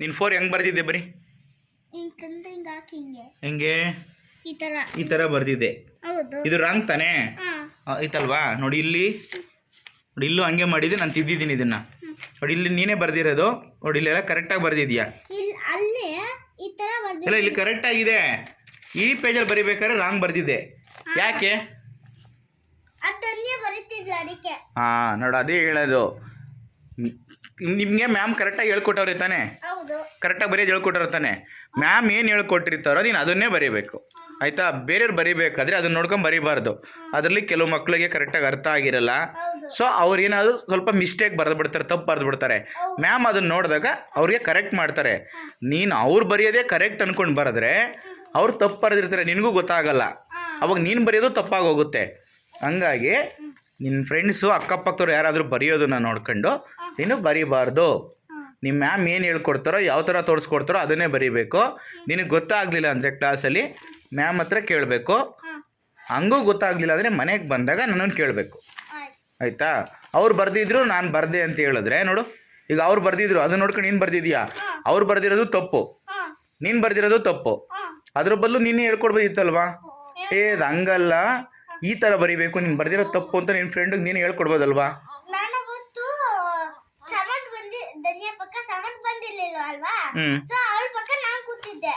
ನೀನು ಫೋರ್ ಹೆಂಗೆ ಬರ್ದಿದ್ದೆ ಬರೀ? ಹಿಂಗ್ ತಂದು ಹಿಂಗ್ ಹಾಕಿ ಹಿಂಗೆ. ಹೆಂಗೆ? ಈ ತರ. ಈ ಥರ ಹೌದು. ಇದು ರಾಂಗ್ ತಾನೇ? ಐತಲ್ವಾ? ನೋಡಿ ಇಲ್ಲಿ. ನೋಡಿ ಇಲ್ಲೂ ಹಂಗೆ ಮಾಡಿದ್ದೆ ನಾನು ತಿದ್ದಿದ್ದೀನಿ ಇದನ್ನ. ನೋಡಿ ಇಲ್ಲಿ ನೀನೇ ಬರ್ದಿರೋದು. ನೋಡಿ ಇಲ್ಲೆಲ್ಲ ಕರೆಕ್ಟಾಗಿ ಬರ್ದಿದ್ಯಾ? ಇಲ್ಲಿ ಇಲ್ಲ ಕರೆಕ್ಟ್ ಆಗಿದೆ. ಈ ಪೇಜಲ್ಲಿ ಬರಿಬೇಕಾದ್ರೆ ರಾಂಗ್ ಬರ್ದಿದ್ದೆ ಯಾಕೆ? ಹಾ ನೋಡು ಅದೇ ಹೇಳೋದು. ನಿಮಗೆ ಮ್ಯಾಮ್ ಕರೆಕ್ಟಾಗಿ ಹೇಳ್ಕೊಟ್ಟವ್ರೆ ತಾನೇ? ಕರೆಕ್ಟಾಗಿ ಬರೆಯೋದು ಹೇಳ್ಕೊಟ್ಟಿರ್ತಾನೆ ಮ್ಯಾಮ್ ಏನು ಹೇಳ್ಕೊಟ್ಟಿರ್ತಾರೋ ನೀನು ಅದನ್ನೇ ಬರೀಬೇಕು. ಆಯಿತಾ? ಬೇರೆಯವ್ರು ಬರೀಬೇಕಾದ್ರೆ ಅದನ್ನ ನೋಡ್ಕೊಂಡು ಬರೀಬಾರ್ದು. ಅದರಲ್ಲಿ ಕೆಲವು ಮಕ್ಕಳಿಗೆ ಕರೆಕ್ಟಾಗಿ ಅರ್ಥ ಆಗಿರಲ್ಲ. ಸೊ ಅವ್ರು ಏನಾದರೂ ಸ್ವಲ್ಪ ಮಿಸ್ಟೇಕ್ ಬರೆದು ಬಿಡ್ತಾರೆ ತಪ್ಪು ಬರೆದು ಬಿಡ್ತಾರೆ. ಮ್ಯಾಮ್ ಅದನ್ನು ನೋಡಿದಾಗ ಅವ್ರಿಗೆ ಕರೆಕ್ಟ್ ಮಾಡ್ತಾರೆ. ನೀನು ಅವ್ರು ಬರೆಯೋದೇ ಕರೆಕ್ಟ್ ಅಂದ್ಕೊಂಡು ಬರೆದ್ರೆ ಅವ್ರು ತಪ್ಪು ಬರೆದಿರ್ತಾರೆ. ನಿನಗೂ ಗೊತ್ತಾಗಲ್ಲ. ಅವಾಗ ನೀನು ಬರೆಯೋದು ತಪ್ಪಾಗಿ ಹೋಗುತ್ತೆ. ಹಂಗಾಗಿ ನಿನ್ನ ಫ್ರೆಂಡ್ಸು ಅಕ್ಕಪಕ್ಕದವ್ರು ಯಾರಾದರೂ ಬರೆಯೋದನ್ನ ನೋಡ್ಕೊಂಡು ನೀನು ಬರೀಬಾರ್ದು. ನಿಮ್ಮ ಮ್ಯಾಮ್ ಏನು ಹೇಳ್ಕೊಡ್ತಾರೋ, ಯಾವ ಥರ ತೋರಿಸ್ಕೊಡ್ತಾರೋ ಅದನ್ನೇ ಬರೀಬೇಕು. ನಿನಗೆ ಗೊತ್ತಾಗಲಿಲ್ಲ ಅಂದರೆ ಕ್ಲಾಸಲ್ಲಿ ಮ್ಯಾಮ್ ಹತ್ರ ಕೇಳಬೇಕು. ಹಂಗೂ ಗೊತ್ತಾಗಲಿಲ್ಲ ಅಂದರೆ ಮನೆಗೆ ಬಂದಾಗ ನನ್ನನ್ನು ಕೇಳಬೇಕು. ಆಯ್ತು? ಅವ್ರು ಬರೆದಿದ್ರು, ನಾನು ಬರ್ದೆ ಅಂತ ಹೇಳಿದ್ರೆ, ನೋಡು. ಈಗ ಅವ್ರು ಬರೆದಿದ್ರು, ಅದನ್ನ ನೋಡ್ಕೊಂಡು ನೀನು ಬರ್ದಿದ್ಯಾ? ಅವ್ರು ಬರೆದಿರೋದು ತಪ್ಪು. ನೀನು ಬರೆದಿರೋದು ತಪ್ಪು. ಅದ್ರ ಬದಲು ನೀನೇ ಹೇಳ್ಕೊಡ್ಬೋದಿತ್ತಲ್ವಾ? ಏ, ಅದು ಹಂಗಲ್ಲ. ಈ ಥರ ಬರಿಬೇಕು, ನೀನು ಬರ್ದಿರೋದು ತಪ್ಪು ಅಂತ ನಿನ್ನ ಫ್ರೆಂಡಿಗೆ ನೀನು ಹೇಳ್ಕೊಡ್ಬೋದಲ್ವಾ ನಾನು ಅವತ್ತು ಸಮಂತ್ ಬಂದಿ ಧನ್ಯ ಪಕ್ಕ ಸಮಂತ್ ಬಂದಿರ್ಲಿಲ್ಲ ಅಲ್ವಾ? ಸೊ ಅವಳ ಪಕ್ಕ ನಾನ್ ಕೂತಿದ್ದೆ.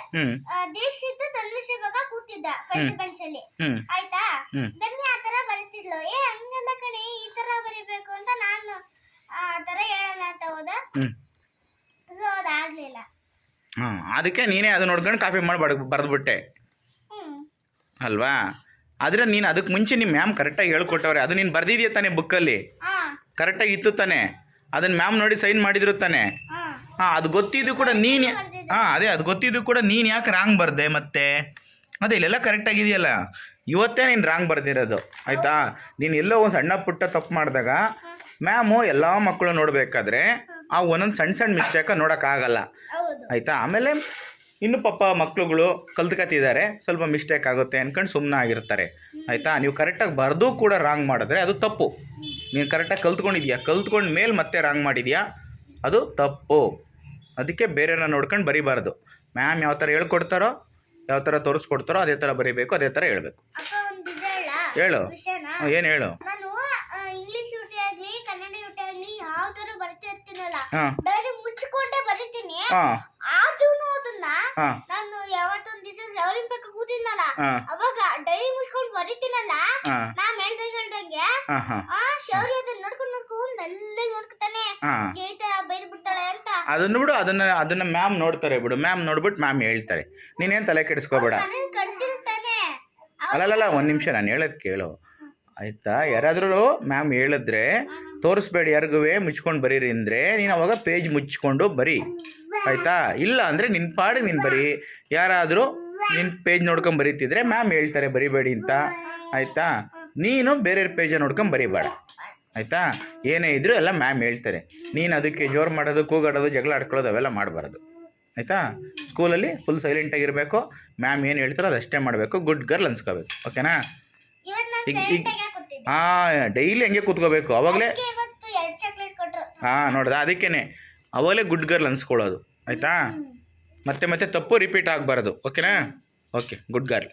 ದೀಕ್ಷಿತ್ ಧನುಷ್ ಪಕ್ಕ ಕೂತಿದ್ದ ಫಸ್ಟ್ ಬೆಂಚ್ ಅಲ್ಲಿ. ಆಯ್ತಾ. ಧನ್ಯ ಆ ತರ ಬರೀತಿದ್ಲು. ಏ ಹಂಗಲ್ಲ ಕಣೆ ಈ ತರ ಬರಿಬೇಕು ಅಂತ ನಾನು ಆ ತರ ಹೇಳೋಣ ಅಂತ ಹೋದ. ಸೊ ಅದಾಗ್ಲಿಲ್ಲ ಅದಕ್ಕೆ ನೀನೇ ಅದು ನೋಡ್ಕೊಂಡು ಕಾಪಿ ಮಾಡಿ ಬಡ ಬರೆದ್ಬಿಟ್ಟೆ. ಅಲ್ವಾ? ಆದ್ರೆ ನೀನು ಅದಕ್ಕೆ ಮುಂಚೆ ನಿಮ್ಮ ಮ್ಯಾಮ್ ಕರೆಕ್ಟಾಗಿ ಹೇಳ್ಕೊಟ್ಟವ್ರೆ. ಅದು ನೀನು ಬರ್ದಿದ್ಯಾ ತಾನೇ ಬುಕ್ಕಲ್ಲಿ ಕರೆಕ್ಟಾಗಿ ಇತ್ತು ತಾನೇ? ಅದನ್ನು ಮ್ಯಾಮ್ ನೋಡಿ ಸೈನ್ ಮಾಡಿದ್ರು ತಾನೆ. ಹಾ. ಅದು ಗೊತ್ತಿದ್ದು ಕೂಡ ನೀನು ಹಾಂ ಅದೇ ಅದು ಗೊತ್ತಿದ್ದು ಕೂಡ ನೀನು ಯಾಕೆ ರಾಂಗ್ ಬರ್ದೆ ಮತ್ತೆ? ಅದೇ ಇಲ್ಲೆಲ್ಲ ಕರೆಕ್ಟಾಗಿದೆಯಲ್ಲ ಇವತ್ತೇ ನೀನು ರಾಂಗ್ ಬರ್ದಿರೋದು ಆಯಿತಾ? ನೀನು ಎಲ್ಲೋ ಒಂದು ಸಣ್ಣ ಪುಟ್ಟ ತಪ್ಪು ಮಾಡಿದಾಗ ಮ್ಯಾಮು ಎಲ್ಲ ಮಕ್ಕಳು ನೋಡಬೇಕಾದ್ರೆ ಆ ಒಂದೊಂದು ಸಣ್ಣ ಸಣ್ಣ ಮಿಸ್ಟೇಕ ನೋಡೋಕ್ಕಾಗಲ್ಲ ಆಯಿತಾ? ಆಮೇಲೆ ಇನ್ನು ಪಾಪ ಮಕ್ಳುಗಳು ಕಲ್ತ್ಕತ್ತಿದ್ದಾರೆ ಸ್ವಲ್ಪ ಮಿಸ್ಟೇಕ್ ಆಗುತ್ತೆ ಅನ್ಕೊಂಡು ಸುಮ್ಮನೆ ಆಗಿರ್ತಾರೆ. ಆಯಿತಾ? ನೀವು ಕರೆಕ್ಟಾಗಿ ಬರೆದು ಕೂಡ ರಾಂಗ್ ಮಾಡಿದ್ರೆ ಅದು ತಪ್ಪು. ನೀನು ಕರೆಕ್ಟಾಗಿ ಕಲ್ತ್ಕೊಂಡಿದ್ಯಾ? ಕಲ್ತ್ಕೊಂಡ ಮೇಲೆ ಮತ್ತೆ ರಾಂಗ್ ಮಾಡಿದ್ಯಾ? ಅದು ತಪ್ಪು. ಅದಕ್ಕೆ ಬೇರೆಯವ್ರನ್ನ ನೋಡ್ಕೊಂಡು ಬರಿಬಾರ್ದು. ಮ್ಯಾಮ್ ಯಾವ ಥರ ಹೇಳ್ಕೊಡ್ತಾರೋ ಯಾವ ಥರ ತೋರಿಸ್ಕೊಡ್ತಾರೋ ಅದೇ ಥರ ಬರೀಬೇಕು ಅದೇ ಥರ ಹೇಳಬೇಕು. ಹೇಳು. ಏನು ಹೇಳು? ಹಾಂ. ಡೈರಿ ಅವಾಗ ಮುಚ್ಕೊಂಡ್ ಬರೀತೀನಲ್ಲ ಹೇಳ್ದಂಗೆ ಶೌರ್ಯ ಅದನ್ನ ನೋಡ್ಕೊಂಡ್ ನೋಡ್ಕೊಂಡ್ ಮೆಲ್ಲಗೆ ನೋಡ್ಕೊತಾನೆ. ಹಾಂ. ಜೈತ ಬೈದ್ ಬಿಡ್ತಾಳೆ ಅಂತ. ಅದನ್ನು ಬಿಡು ಅದನ್ನ ಅದನ್ನ ಮ್ಯಾಮ್ ನೋಡ್ತಾರೆ ಬಿಡು. ಮ್ಯಾಮ್ ನೋಡ್ಬಿಟ್ಟು ಮ್ಯಾಮ್ ಹೇಳ್ತಾರೆ. ನೀನೇನು ತಲೆ ಕೆಡಿಸ್ಕೋಬೇಡ. ಮನೇಲಿ ಕಡ್ತಿರ್ತಾನೆ ಅಲ್ಲಲ್ಲ ಒಂದು ನಿಮಿಷ ನಾನು ಹೇಳೋದು ಕೇಳು. ಆಯ್ತಾ? ಯಾರಾದರೂ ಮ್ಯಾಮ್ ಹೇಳಿದ್ರೆ ತೋರಿಸ್ಬೇಡಿ ಯಾರಿಗೂ ಮುಚ್ಕೊಂಡು ಬರೀರಿ ಅಂದರೆ ನೀನು ಅವಾಗ ಪೇಜ್ ಮುಚ್ಕೊಂಡು ಬರಿ. ಆಯಿತಾ? ಇಲ್ಲ ಅಂದರೆ ನಿನ್ನ ಪಾಡಿ ನೀನು ಬರಿ. ಯಾರಾದರೂ ನಿನ್ನ ಪೇಜ್ ನೋಡ್ಕೊಂಡು ಬರೀತಿದ್ರೆ ಮ್ಯಾಮ್ ಹೇಳ್ತಾರೆ ಬರಿಬೇಡಿ ಅಂತ. ಆಯಿತಾ? ನೀನು ಬೇರೆ ಪೇಜ ನೋಡ್ಕೊಂಡು ಬರಿಬೇಡ. ಆಯಿತಾ? ಏನೇ ಇದ್ದರೂ ಎಲ್ಲ ಮ್ಯಾಮ್ ಹೇಳ್ತಾರೆ. ನೀನು ಅದಕ್ಕೆ ಜೋರು ಮಾಡೋದು ಕೂಗಾಡೋದು ಜಗಳ ಆಡ್ಕೊಳ್ಳೋದು ಅವೆಲ್ಲ ಮಾಡಬಾರ್ದು. ಆಯಿತಾ? ಸ್ಕೂಲಲ್ಲಿ ಫುಲ್ ಸೈಲೆಂಟಾಗಿರಬೇಕು ಮ್ಯಾಮ್ ಏನು ಹೇಳ್ತಾರೋ ಅದಷ್ಟೇ ಮಾಡಬೇಕು. ಗುಡ್ ಗರ್ಲ್ ಅನ್ಸ್ಕೋಬೇಕು. ಓಕೆನಾ ಈಗ- ಹಾಂ ಡೈಲಿ ಹಂಗೆ ಕೂತ್ಕೋಬೇಕು. ಅವಾಗಲೇ ಹಾಂ ನೋಡ್ದ. ಅದಕ್ಕೇ ಅವಾಗಲೇ ಗುಡ್ ಗರ್ಲ್ ಅನ್ಸ್ಕೊಳ್ಳೋದು. ಆಯಿತಾ? ಮತ್ತೆ ಮತ್ತೆ ತಪ್ಪು ರಿಪೀಟ್ ಆಗಬಾರ್ದು. ಓಕೆನಾ ಓಕೆ ಗುಡ್ ಗರ್ಲ್